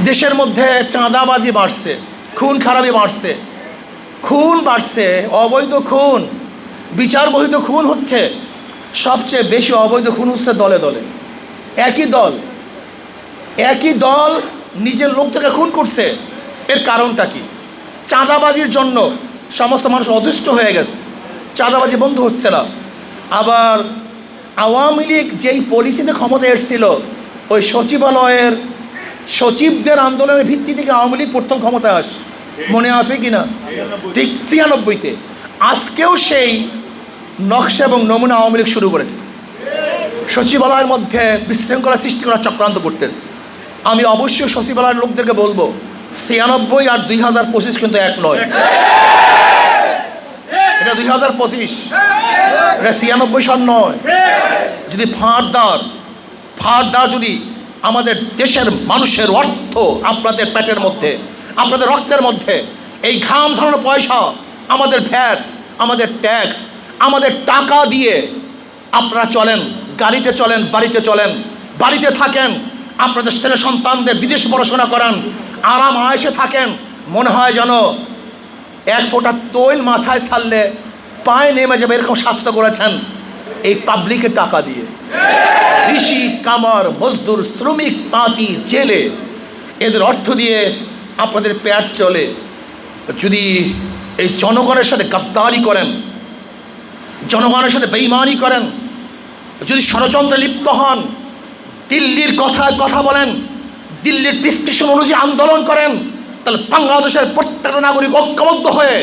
দেশের মধ্যে চাঁদাবাজি বাড়ছে, খুন খারাপি বাড়ছে। খুন বাড়ছে, অবৈধ খুন। বিচার বহিত খুন হচ্ছে, সবচেয়ে বেশি অবৈধ খুন হচ্ছে দলে দলে। একই দল একই দল নিজের লোকটাকে খুন করছে। এর কারণটা কি? চাঁদাবাজির জন্য সমস্ত মানুষ অদৃষ্ট হয়ে গেছে। চাঁদাবাজি বন্ধ হচ্ছে না। আবার আওয়ামী লীগ যেই পলিসিতে ক্ষমতা এসেছিল, ওই সচিবালয়ের সচিবদের আন্দোলনের ভিত্তি থেকে আওয়ামী লীগ প্রথম ক্ষমতায় আসে মনে আছে কি না ঠিক ছিয়ানব্বইতে। আজকেও সেই নকশা এবং নমুনা আওয়ামী লীগ শুরু করেছে। সচিবালয়ের মধ্যে বিশৃঙ্খলা সৃষ্টি করার চক্রান্ত করতেছে। আমি অবশ্যই সচিবালয়ের লোকদেরকে বলব, ছিয়ানব্বই আর দুই হাজার পঁচিশ কিন্তু এক নয়। এটা দুই হাজার পঁচিশ। এটা ছিয়ানব্বই সন নয়। যদি ফাঁড়দার ফাঁড়দার যদি আমাদের দেশের মানুষের অর্থ আপনাদের পেটের মধ্যে, আপনাদের রক্তের মধ্যে। এই ঘাম ঝরানো পয়সা, আমাদের ভ্যাট, আমাদের ট্যাক্স, আমাদের টাকা দিয়ে আপনারা চলেন, গাড়িতে চলেন, বাড়িতে চলেন, বাড়িতে থাকেন, আপনাদের ছেলে সন্তানদের বিদেশে পড়াশোনা করান, আরাম আয়েসে থাকেন, মনে হয় যেন এক ফোঁটা তৈল মাথায় ছাড়লে পায়ে নেমে যাবে, এরকম স্বাস্থ্য করেছেন। এই পাবলিকের টাকা দিয়ে। ঋষি, কামার, মজদুর, শ্রমিক, তাঁতি, জেলে, এদের অর্থ দিয়ে আপনাদের পেট চলে। যদি এই জনগণের সাথে গাদ্দারি করেন, জনগণের সাথে বেইমানি করেন, যদি ষড়যন্ত্রে লিপ্ত হন, দিল্লির কথায় কথা বলেন, দিল্লির প্রেসক্রিপশন অনুযায়ী আন্দোলন করেন, তাহলে বাংলাদেশের প্রত্যেকটা নাগরিক ঐক্যবদ্ধ হয়ে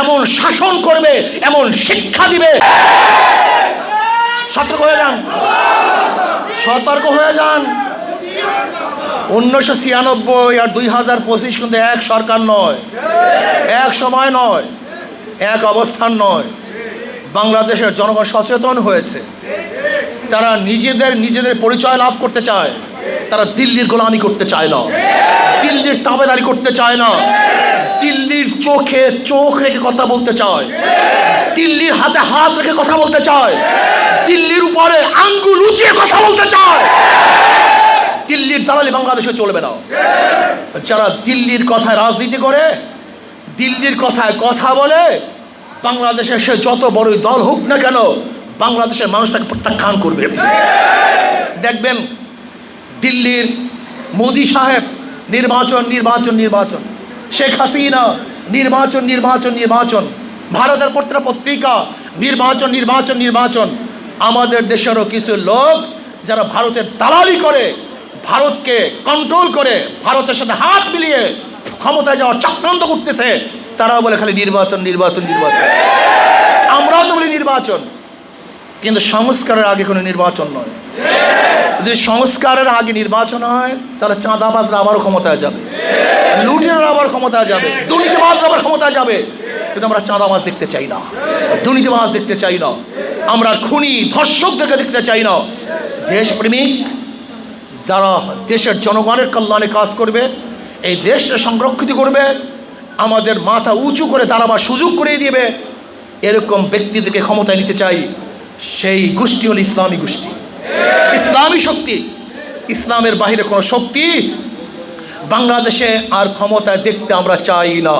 এমন শাসন করবে, এমন শিক্ষা দিবে। সতর্ক হয়ে যান। সতর্ক হয়ে যান। উনিশশো ছিয়ানব্বই আর দুই হাজার পঁচিশ কিন্তু এক সরকার নয়। এক সময় নয়, এক অবস্থান নয়। বাংলাদেশের জনগণ সচেতন হয়েছে। তারা নিজেদের নিজেদের পরিচয় লাভ করতে চায়। তারা দিল্লির গোলামি করতে চায় না। দিল্লির তাবেদারি করতে চায় না। দিল্লির চোখে চোখ রেখে কথা বলতে চায়। দিল্লির হাতে হাত রেখে কথা বলতে চায়। দিল্লির উপরে আঙ্গুল উঁচিয়ে কথা বলতে চায়। দিল্লির দালালি বাংলাদেশে চলবে না। যারা দিল্লির কথায় রাজনীতি করে, দিল্লির কথায় কথা বলে, বাংলাদেশে সে যত বড়ই দল হোক না কেন, বাংলাদেশের মানুষ তাকে প্রত্যাখ্যান করবে। দেখবেন দিল্লির মোদি সাহেব নির্বাচন নির্বাচন নির্বাচন। শেখ হাসিনা নির্বাচন নির্বাচন নির্বাচন। ভারতের পত্র পত্রিকা নির্বাচন নির্বাচন নির্বাচন। আমাদের দেশেরও কিছু লোক যারা ভারতের দালালি করে, ভারতকে কন্ট্রোল করে, ভারতের সাথে হাত মিলিয়ে ক্ষমতায় যাওয়ার চক্রান্ত করতেছে, তারাও বলে খালি নির্বাচন নির্বাচন নির্বাচন। আমরাও তো বলি নির্বাচন। কিন্তু সংস্কারের আগে কোনো নির্বাচন নয়। যদি সংস্কারের আগে নির্বাচন হয়, তাহলে চাঁদাবাজরা আবারও ক্ষমতায় যাবে। লুটেরা আবার ক্ষমতায় যাবে। দুর্নীতিবাজরা আবার ক্ষমতায় যাবে। কিন্তু আমরা চাঁদাবাজ দেখতে চাই না। দুর্নীতিবাজ দেখতে চাই না। আমরা খুনি, ধর্ষকদেরকে দেখতে চাই না। দেশপ্রেমিক যারা দেশের জনগণের কল্যাণে কাজ করবে, এই দেশটা সংরক্ষিত করবে, আমাদের মাথা উঁচু করে দাঁড়াবার সুযোগ করে দিবে, এরকম ব্যক্তিদেরকে ক্ষমতায় নিতে চাই সেই গোষ্ঠী হল ইসলামী গোষ্ঠী। ইসলামী শক্তি, ইসলামের বাহিরে কোনো শক্তি বাংলাদেশে আর ক্ষমতায় দেখতে আমরা চাই না।